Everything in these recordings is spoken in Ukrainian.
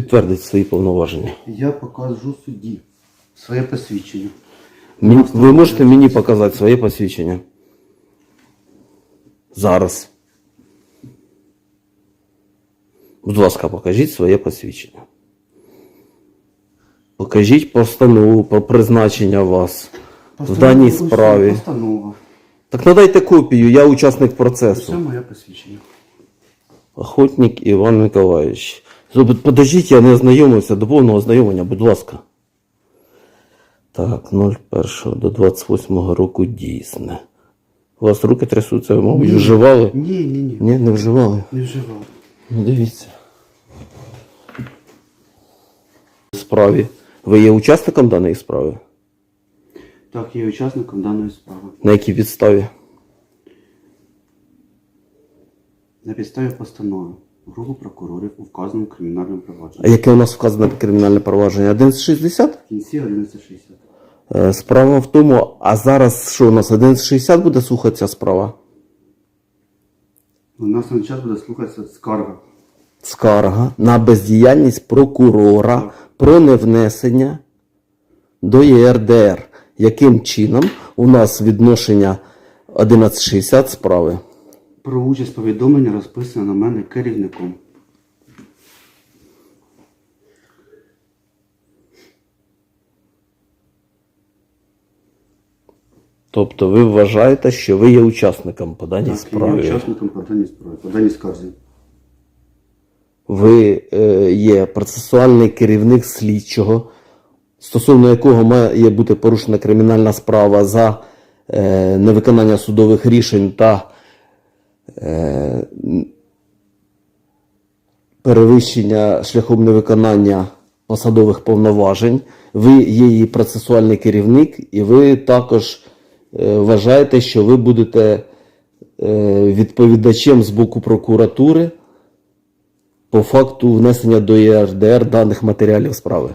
Підтвердить свої повноваження. Я покажу судді своє посвідчення. Мені- Ви можете мені показати своє посвідчення? Зараз. Будь ласка, покажіть своє посвідчення. Покажіть постанову про призначення вас в даній справі. Постанова. Так надайте копію, я учасник Це процесу. моє посвідчення. Охотник Іван Миколаївич. Подождіть, я не ознайомився до повного ознайомлення, будь ласка. Так, 01 до 28 року дійсне. У вас руки трясуться, ви, мабуть, Ні. вживали? Ні, ні, ні. Ні, не вживали. Не вживав. Ну, дивіться. Справі. Ви є учасником даної справи? Так, я є учасником даної справи. На якій підставі? На підставі постанови групи прокурорів у вказаному кримінальному А провадженні. яке у нас вказане кримінальне провадження? 1160? В кінці 1160. Е, Справа в тому, а зараз що у нас 1160 буде слухатися справа? У нас на час буде слухатися скарга. Скарга на бездіяльність прокурора про невнесення до ЄРДР. Яким чином у нас відношення 1160 справи? Про участь повідомлення розписано на мене керівником. Тобто ви вважаєте, що ви є учасником по даній Так, я є учасником по даній справі, по даній скарзі. Ви е, є процесуальний керівник слідчого, стосовно якого має бути порушена кримінальна справа за е, невиконання судових рішень та перевищення шляхом невиконання посадових повноважень. Ви є її процесуальний керівник, і ви також е, вважаєте, що ви будете е, відповідачем з боку прокуратури по факту внесення до ЄРДР даних матеріалів справи.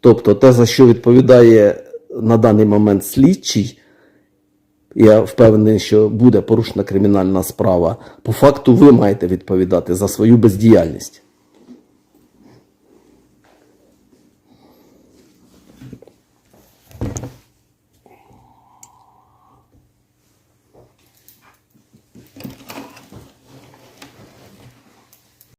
Тобто те, за що відповідає на даний момент слідчий, я впевнений, що буде порушена кримінальна справа. По факту ви маєте відповідати за свою бездіяльність.